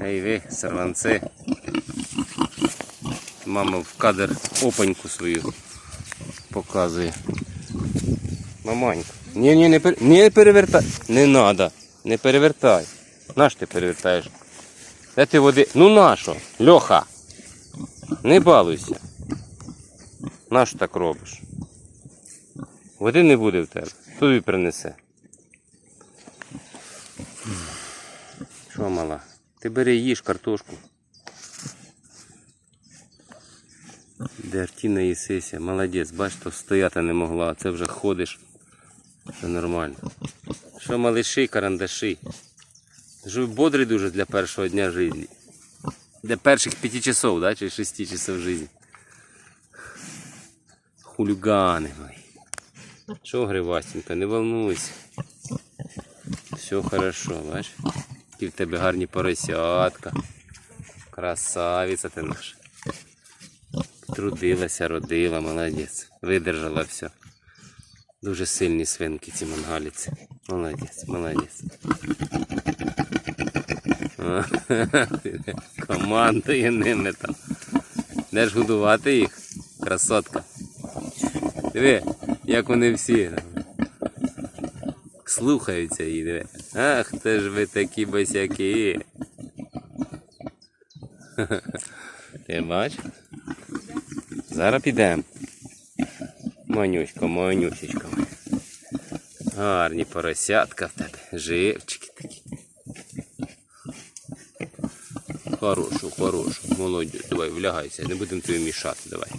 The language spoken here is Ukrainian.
Ей ви, сорванці. Мама в кадр опаньку свою показує. Маманька. Ні, ні, не, пер... не перевертай. Не треба. Не перевертай. Наш ти перевертаєш? Де ти води? Ну нащо? Льоха. Не балуйся. Нащо так робиш? Води не буде в тебе. Тобі принесе? Що мала? Ти бери їж картошку. Де Артіна їсися, молодець, бач, то стояти не могла, а це вже ходиш. Все нормально. Що малиші, карандаші? Жив бодрий дуже для першого дня життя. Для перших п'яти часов, да, чи шести часов життя. Хулігани мої. Що, Гривастенька, не волнуйся. Все хорошо, бачиш? Які в тебе гарні поросятка. Красавиця ти наша. Трудилася, родила, молодець. Видержала все. Дуже сильні свинки ці мангаліці. Молодець, молодець. Командує ними там. Де ж годувати їх? Красотка. Диви, як вони всі. Слухаються її, диви. Ах, ти ж ви такі босяки. Ти бачиш? Зараз підемо. Манюська, манюсечка. Гарні поросятка в тебе. Живчики такі. Хорошу, хорошу. Молодець. Давай, влягайся, не будемо тобі мішати, давай.